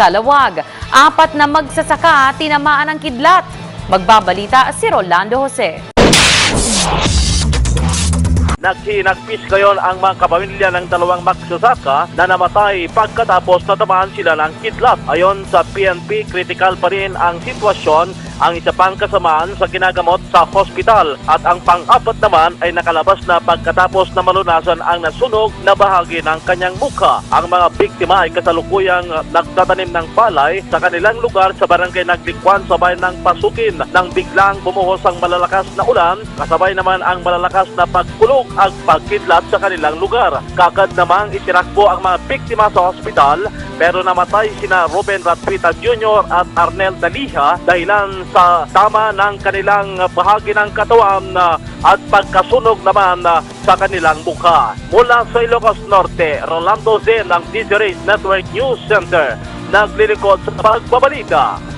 Sa Lawag, apat na magsasaka tinamaan ng kidlat. Magbabalita si Rolando Jose. Nagsinagpis ngayon ang mga kapamilya ng dalawang magsasaka na namatay pagkatapos natamaan sila ng kidlat. Ayon sa PNP, critical pa rin ang sitwasyon ang isa pang kasamaan sa ginagamot sa hospital at ang pang-apat naman ay nakalabas na pagkatapos na malunasan ang nasunog na bahagi ng kanyang mukha. Ang mga biktima ay kasalukuyang nagtatanim ng palay sa kanilang lugar sa barangay Naglikwan sabay ng pasukin nang biglang bumuhos ang malalakas na ulan kasabay naman ang malalakas na pagkulog at pagkidlat sa kanilang lugar. Kagad namang isirakbo ang mga biktima sa hospital pero namatay sina Ruben Ratpita Jr. at Arnel Daliha dahilan sa tama ng kanilang bahagi ng katawan at pagkasunog naman sa kanilang mukha. Mula sa Ilocos Norte, Rolando Z ng DZRH Network News Center, naglilingkod sa pagbabalita.